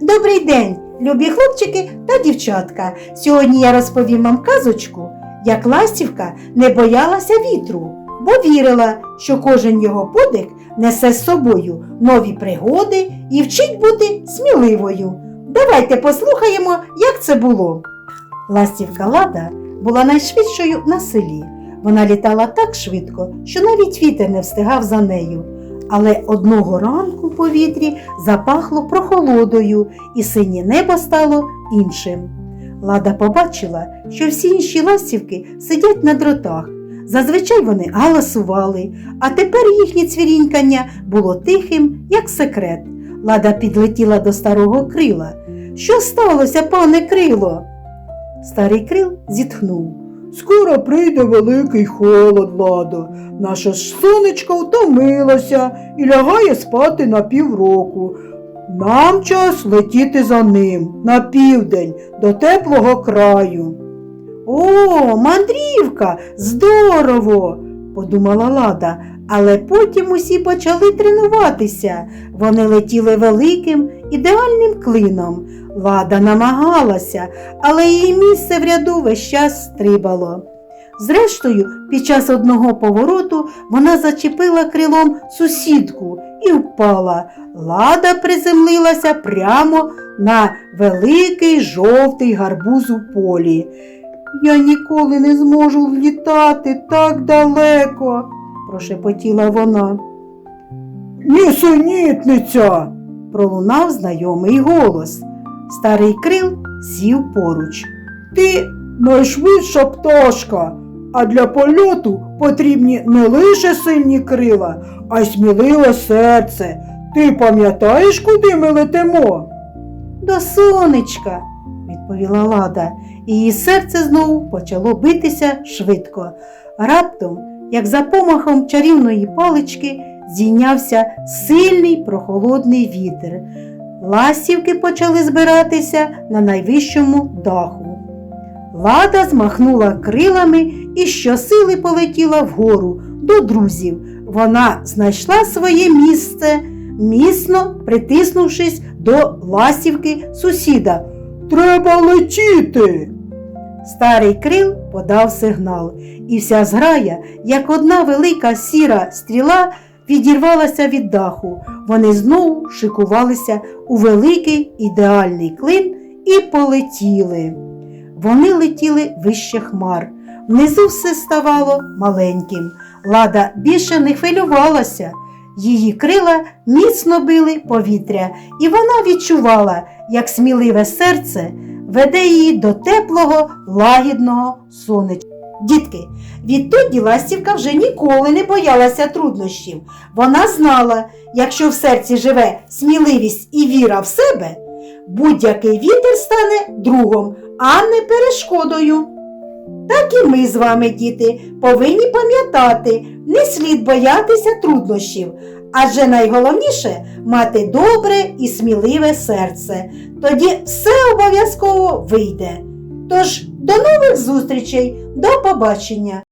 Добрий день, любі хлопчики та дівчатка. Сьогодні я розповім вам казочку, як ластівка не боялася вітру, бо вірила, що кожен його подих несе з собою нові пригоди і вчить бути сміливою. Давайте послухаємо, як це було. Ластівка Лада була найшвидшою на селі. Вона літала так швидко, що навіть вітер не встигав за нею. Але одного ранку повітрі запахло прохолодою, і синє небо стало іншим. Лада побачила, що всі інші ластівки сидять на дротах. Зазвичай вони галасували, а тепер їхнє цвірінькання було тихим, як секрет. Лада підлетіла до старого крила. Що сталося, пане крило? Старий крил зітхнув. Скоро прийде великий холод, ладо. Наша ж сонечко втомилося і лягає спати на півроку. Нам час летіти за ним на південь до теплого краю. О, мандрівка! Здорово! подумала Лада, але потім усі почали тренуватися. Вони летіли великим, ідеальним клином. Лада намагалася, але її місце в ряду весь час стрибало. Зрештою, під час одного повороту вона зачепила крилом сусідку і впала. Лада приземлилася прямо на великий жовтий гарбуз у полі. Я ніколи не зможу літати так далеко, прошепотіла вона. Нісенітниця! Пролунав знайомий голос. Старий крил сів поруч. Ти найшвидша пташка, а для польоту потрібні не лише сильні крила, а й сміливе серце. Ти пам'ятаєш, куди ми летимо? До сонечка, відповіла Лада, і її серце знову почало битися швидко. Раптом, як за помахом чарівної палички, зійнявся сильний прохолодний вітер. Ластівки почали збиратися на найвищому даху. Лада змахнула крилами і щосили полетіла вгору до друзів. Вона знайшла своє місце, міцно притиснувшись до ластівки сусіда. Треба летіти. Старий крил подав сигнал, і вся зграя, як одна велика сіра стріла, відірвалася від даху. Вони знову шикувалися у великий ідеальний клин і полетіли. Вони летіли вище хмар. Внизу все ставало маленьким. Лада більше не хвилювалася. Її крила міцно били повітря, і вона відчувала, як сміливе серце веде її до теплого, лагідного сонечка. Дітки, відтоді ластівка вже ніколи не боялася труднощів. Вона знала, якщо в серці живе сміливість і віра в себе, будь-який вітер стане другом, а не перешкодою. Так і ми з вами, діти, повинні пам'ятати, не слід боятися труднощів, адже найголовніше мати добре і сміливе серце. Тоді все обов'язково вийде. Тож, до нових зустрічей, до побачення!